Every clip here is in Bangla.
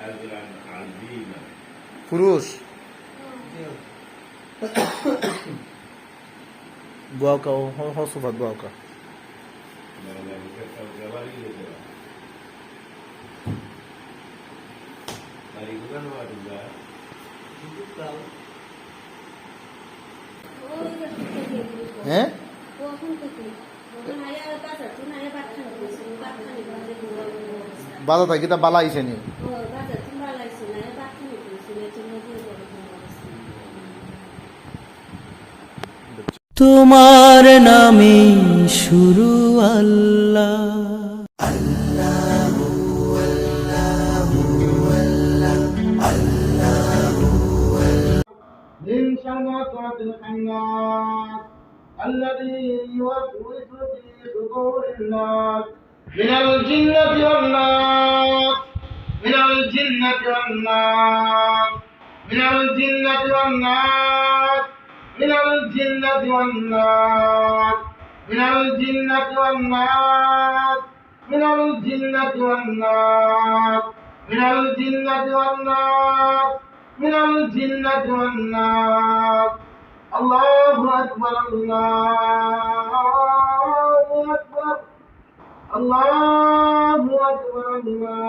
ajran azima kurus. Buaka ho ho sufat buaka Bala kita balai sini. তোমার নামে শুরু আল্লাহ من شماسة الحناس الذي يوسوس في صدور الناس من الجنة والناس من الجنة والناس من الجنة والناس من الجنة والناس من الجنة والناس من الجنة والناس من الجنة والناس من الجنة والناس الله أكبر الله أكبر الله أكبر الله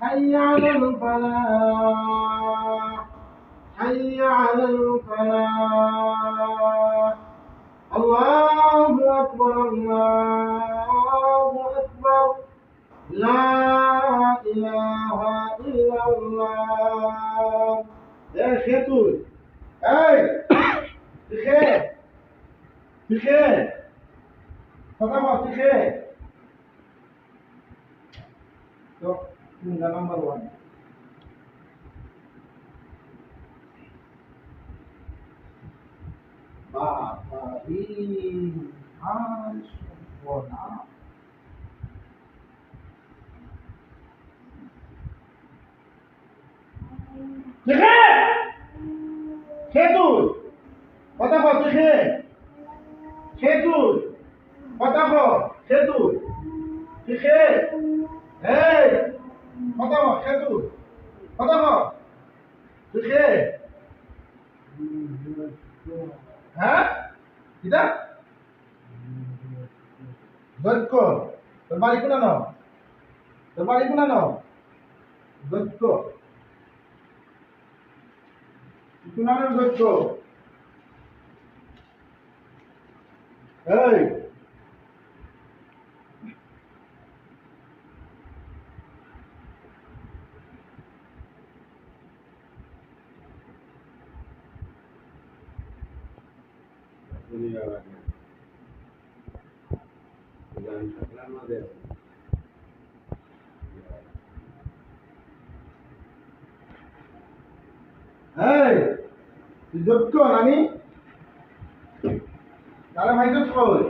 حي على الفلاح. حي على الفلاح. الله أكبر الله أكبر. لا إله إلا الله. يا خيتول أي. بخير. بخير. فطبعا بخير. in the number 1. Baba in Hasbona. শেখে শেখ তুই কথা বল তুই শেখ হ্যাঁ? কিটা? দৈক্য তোর বাড়ি কোনা নাও? তোর বাড়ি কোনা নাও? দৈক্য কোনানের দৈক্য এই আমাদের এই, তুই যোগ্য নানি তাহলে ভাইছ কই?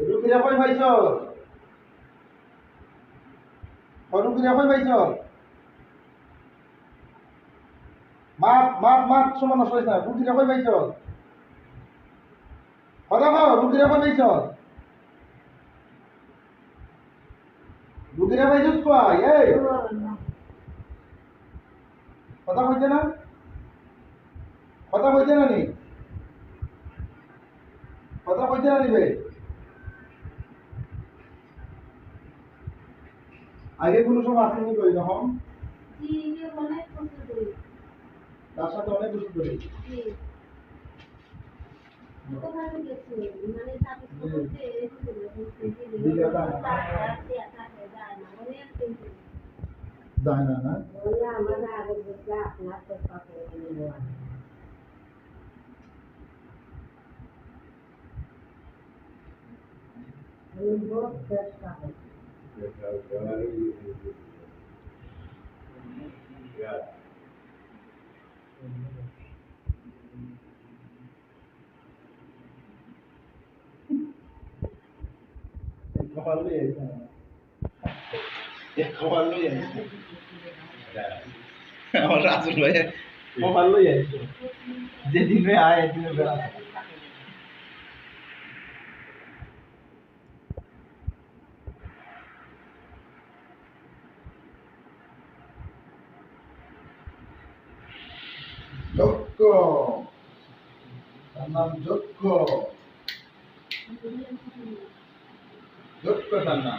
এটু কিরা কই ভাইছ? সরু কই ভাইছ? মাপ মাপ সমান নষ্ট না রুকি রাখই ভাইছ কথা কও রুকি রাখই ভাইছ রুকি রাখই ভাইছ কই এই! কথা কইছে না? কথা কইছে না নি? কথা কইছে না নিবে আগে কোনো সময় আসেনি কই যখন? তার সাথে অনেক কিছু করি যায় না না ব্যবহারই Yeah. কপাল লই আইছে। আমার রাসুল ভাই কপাল লই আইছে। যেদিন ভাই আয় দিন বেড়া যক্ষ তার নাম যক্ষ दुख प्रसन्ना